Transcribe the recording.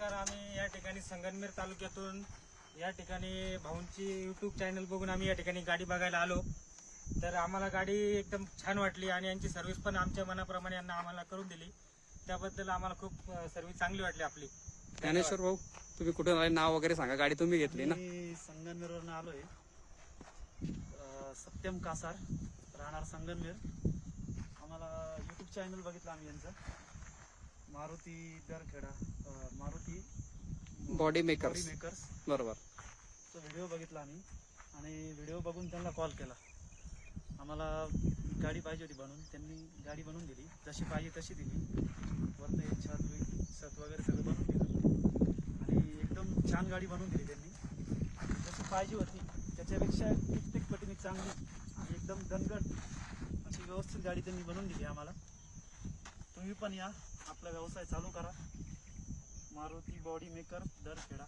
नमस्कार आम्ही या ठिकाणी संगनमेर तालुक्यातून या ठिकाणी भाऊंची युट्यूब चॅनल बघून आम्ही या ठिकाणी गाडी बघायला आलो. तर आम्हाला गाडी एकदम छान वाटली आणि यांची सर्व्हिस पण आमच्या मनाप्रमाणे यांना आम्हाला करून दिली. त्याबद्दल आम्हाला खूप सर्व्हिस चांगली वाटली आपली. ज्ञानेश्वर भाऊ तुम्ही कुठून आले नाव वगैरे सांगा. गाडी तुम्ही घेतली ना? मी संगनमेरवरून आलोय. अं, सत्यम कासार राहणार संगनमेर. आम्हाला युट्यूब चॅनल बघितलं आम्ही यांचं. Maruti Darkheda body makers body makers बरोबर. तो व्हिडिओ बघितला आम्ही. आणि व्हिडिओ बघून त्यांना कॉल केला. आम्हाला गाडी पाहिजे होती बनवून. त्यांनी गाडी बनवून दिली. जशी पाहिजे तशी दिली. वरतं छत छत वगैरे सगळं बनवून दिलं. आणि एकदम छान गाडी बनवून दिली त्यांनी. जशी पाहिजे होती. त्याच्यापेक्षा कित्येक पटीने चांगली आणि एकदम दणकट अशी व्यवस्थित गाडी त्यांनी बनवून दिली आम्हाला. तुम्ही पण या. आपला व्यवसाय चालू करा. Maruti body maker दरखेडा